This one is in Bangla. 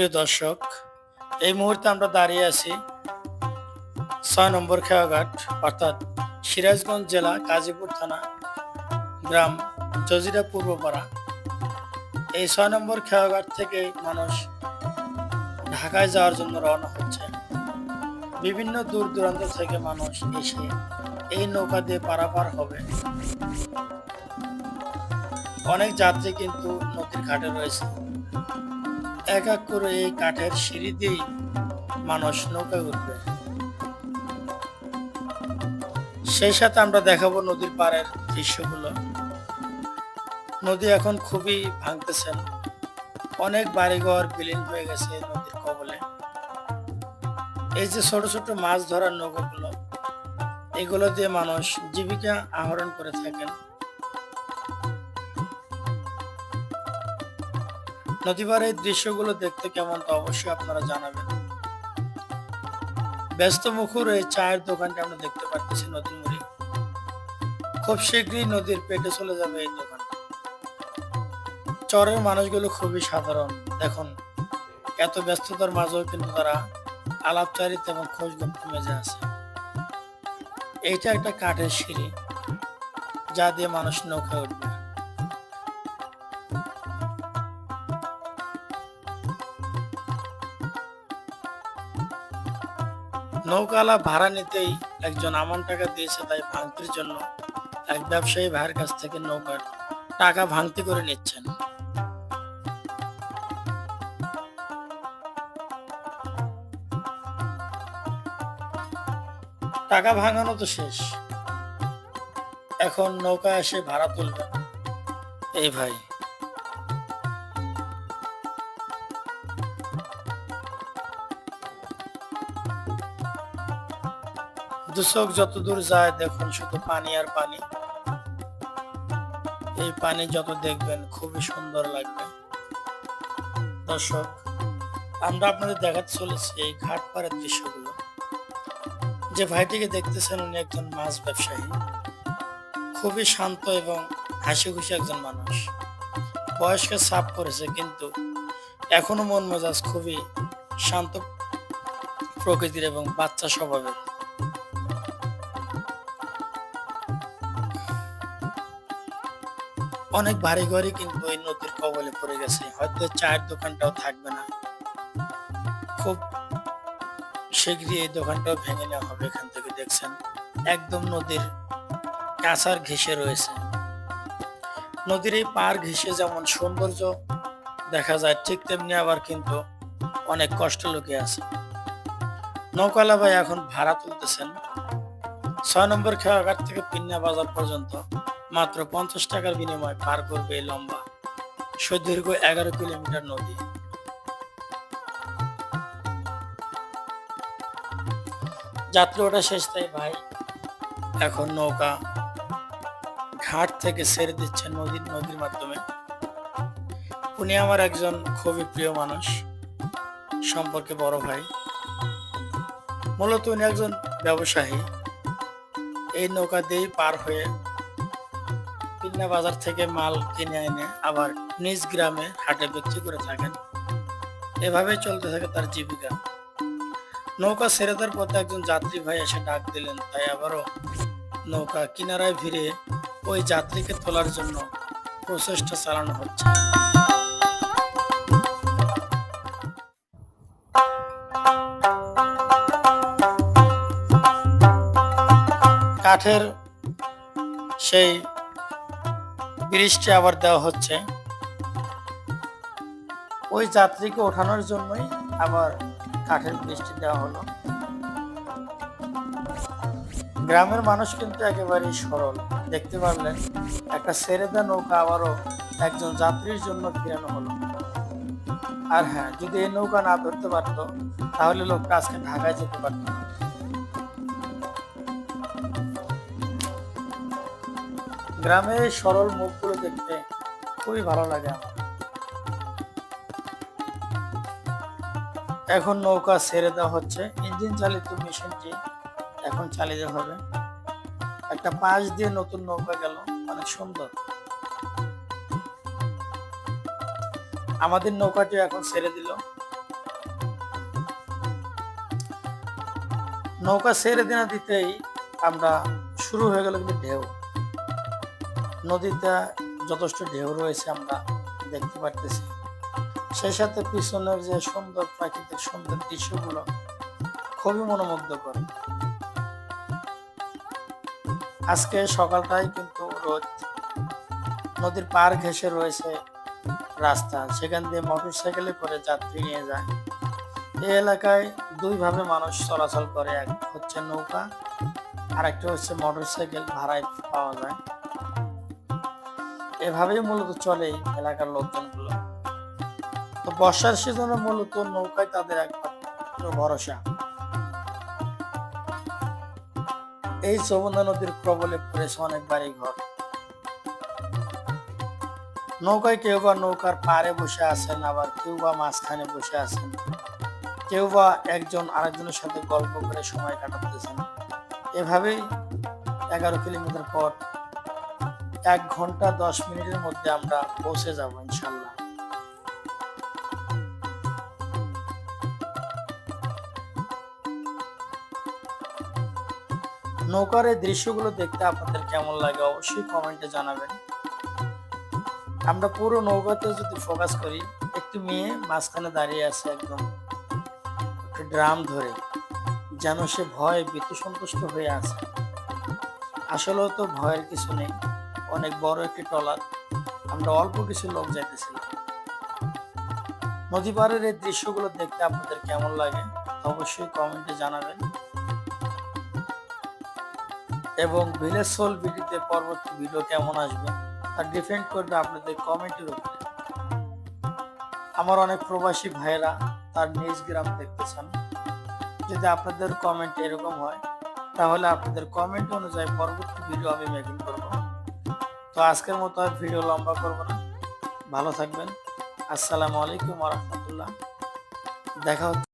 প্রিয় দর্শক, এই মুহূর্তে আমরা দাঁড়িয়ে আছি ছয় নম্বর খেয়াঘাট অর্থাৎ সিরাজগঞ্জ জেলা গাজীপুর থানা গ্রাম জজিরা পূর্বপাড়া। এই ছয় নম্বর খেয়াঘাট থেকে মানুষ ঢাকায় যাওয়ার জন্য রওনা হচ্ছে। বিভিন্ন দূর দূরান্ত থেকে মানুষ এসে এই নৌকা দিয়ে পারাপার হবে। অনেক যাত্রী কিন্তু নদীর ঘাটে রয়েছে। এক এক করে এই কাঠের সিঁড়ি দিয়েই মানুষ নৌকায় উঠবে। সেই সাথে আমরা দেখাবো নদীর পাড়ের দৃশ্যগুলো। নদী এখন খুবই ভাঙতেছেন অনেক বাড়িঘর বিলীন হয়ে গেছে নদীর কবলে। এই যে ছোট ছোট মাছ ধরার নৌকাগুলো, এগুলো দিয়ে মানুষ জীবিকা আহরণ করে থাকেন। নদীপাড়ের এই দৃশ্যগুলো দেখতে কেমন তা অবশ্যই আপনারা জানাবেন। ব্যস্ত মুখর এই চায়ের দোকানটা আমরা দেখতে পাচ্ছি নদীর মুড়ি খুব শীঘ্রই নদীর পেটে চলে যাবে এই দোকান। চরের মানুষগুলো খুবই সাধারণ। দেখুন, এত ব্যস্ততার মাঝেও কিন্তু তারা আলাপচারিতা এবং খোঁজ গপ্প মেজে আছে। এইটা একটা কাঠের সিঁড়ি, যা দিয়ে মানুষ নৌকায় উঠবে। নৌকালা ভাড়া নিতেই একজন আমান টাকা দিয়েছে তাই ভাঙতির জন্য এক ব্যবসায়ী ভাইয়ের কাছ থেকে নৌকার টাকা ভাঙতি করে নিচ্ছেন। টাকা ভাঙানো তো শেষ। এখন নৌকা এসে ভাড়া তুলবে এই ভাই। দুচোখ যত দূর যায় দেখুন শুধু পানি আর পানি। এই পানি যত দেখবেন খুবই সুন্দর লাগবে। দর্শক, আমরা আপনাদের দেখাতে চলেছি এই ঘাট পাড়ের দৃশ্যগুলো। যে ভাইটিকে দেখতেছেন উনি একজন মাছ ব্যবসায়ী। খুবই শান্ত এবং হাসি খুশি একজন মানুষ। বয়সকে সাফ করেছে কিন্তু এখনও মন মেজাজ খুবই শান্ত প্রকৃতির এবং বাচ্চা স্বভাবের। অনেক বাড়ি ঘরই কিন্তু এই নদীর কবলে পড়ে গেছে। হয়তো চায়ের দোকানটাও থাকবে না। খুব শীঘ্রই এই দোকানটাও ভেঙে নেওয়া হবে এখান থেকে, দেখছেন? একদম নদীর কাঁচার ঘেসে রয়েছে। নদীর এই পার ঘেসে যেমন সৌন্দর্য দেখা যায়, ঠিক তেমনি আবার কিন্তু অনেক কষ্ট লোকে আছে। নৌকালা ভাই এখন ভাড়া তুলতেছেন। ছয় নম্বর খেয়াঘাট থেকে পিন্না বাজার পর্যন্ত মাত্র পঞ্চাশ টাকার বিনিময়ে পার করবে এই লম্বা সুদীর্ঘ এগারো কিলোমিটার নদী। যাত্রী ওটা শেষ তাই ভাই, এখন নৌকা ঘাট থেকে ছেড়ে দিচ্ছে নদীর নদীর মাধ্যমে। উনি আমার একজন খুবই প্রিয় মানুষ, সম্পর্কে বড় ভাই। মূলত উনি একজন ব্যবসায়ী। এই নৌকা দিয়েই পার হয়ে পিন্না বাজার থেকে মাল কিনে এনে আবার নিজ গ্রামে হাটে বিক্রি করে থাকেন। এভাবে চলতে থাকে তার জীবিকা। নৌকা ছেড়ে দেওয়ার পথে একজন যাত্রী ভাই এসে ডাক দিলেন, তাই আবারও নৌকা কিনারায় ভিড়ে ওই যাত্রীকে তোলার জন্য প্রচেষ্টা চালানো হচ্ছে। কাঠের সেই ব্রিজটি আবার দেওয়া হচ্ছে। ওই যাত্রীকে ওঠানোর জন্যই আবার কাঠের ব্রিজটি দেওয়া হলো। গ্রামের মানুষ কিন্তু একেবারেই সরল। দেখতে পারলেন, একটা সেরেদা নৌকা আবারও একজন যাত্রীর জন্য ফিরানো হলো। আর হ্যাঁ যদি এই নৌকা না ধরতে পারতো, তাহলে লোকটা আজকে ঢাকায় যেতে পারতো না। গ্রামের সরল মুখগুলো দেখতে খুবই ভালো লাগে আমার। এখন নৌকা ছেড়ে দেওয়া হচ্ছে। ইঞ্জিন চালিত মেশিনটি এখন চালিয়ে দেওয়া হবে। একটা পাশ দিয়ে নতুন নৌকা গেল। অনেক সুন্দর। আমাদের নৌকাটি এখন ছেড়ে দিল। নৌকা ছেড়ে দিনা দিতেই আমরা শুরু হয়ে গেল কিন্তু ঢেউ। নদীতে যথেষ্ট ঢেউ রয়েছে আমরা দেখতে পারতেছি। সেই সাথে পিছনের যে সুন্দর প্রাকৃতিক সুন্দর দৃশ্যগুলো খুবই মনোমুগ্ধকর। আজকে সকালটাই কিন্তু রোদ। নদীর পার ঘেঁষে রয়েছে রাস্তা। সেখান দিয়ে মোটর সাইকেলে করে যাত্রী নিয়ে যায়। এই এলাকায় দুইভাবে মানুষ চলাচল করে। এক হচ্ছে নৌকা আর একটা হচ্ছে মোটর সাইকেল ভাড়ায় পাওয়া যায়। এভাবেই মূলত চলে এলাকার লোকজনগুলো। তো বর্ষার সিজনে মূলত নৌকায় তাদের একমাত্র ভরসা। এই যমুনা নদীর প্রবলে পড়েছে অনেক বাড়ি ঘর নৌকায় কেউ বা নৌকার পাড়ে বসে আছেন, আবার কেউ বা মাঝখানে বসে আছেন। কেউ বা একজন আরেকজনের সাথে গল্প করে সময় কাটাতেছেন। এভাবেই এগারো কিলোমিটার পর এক ঘণ্টা, দশ মিনিটের মধ্যে আমরা পৌঁছে যাব ইনশাল্লাহ। নৌকার এই দৃশ্যগুলো দেখতে আপনাদের কেমন লাগে অবশ্যই কমেন্টে জানাবেন। আমরা পুরো নৌকাতে যদি ফোকাস করি, একটি মেয়ে মাঝখানে দাঁড়িয়ে আছে একদম ড্রাম ধরে, যেন সে ভয়ে ভীত সন্তুষ্ট হয়ে আছে। আসলেও তো ভয়ের কিছু নেই। অনেক বড় একটি ট্রলার। আমরা অল্প কিছু লোক যাইতেছিলাম। নদী পাড়ের এই দৃশ্যগুলো দেখতে আপনাদের কেমন লাগে অবশ্যই কমেন্টে জানাবেন। এবং ভিলেজ সোল ভিডিওতে পরবর্তী ভিডিও কেমন আসবে তা ডিপেন্ড করবে আপনাদের কমেন্টের উপরে। আমার অনেক প্রবাসী ভাইয়েরা তার নিজ গ্রাম দেখতে চান যদি আপনাদের কমেন্ট এরকম হয়, তাহলে আপনাদের কমেন্ট অনুযায়ী পরবর্তী ভিডিও আমি মেকিং করব। তো আজকের মতো আর ভিডিও লম্বা করব না। ভালো থাকবেন। আসসালামু আলাইকুম রহমতুল্লাহ। দেখা হচ্ছে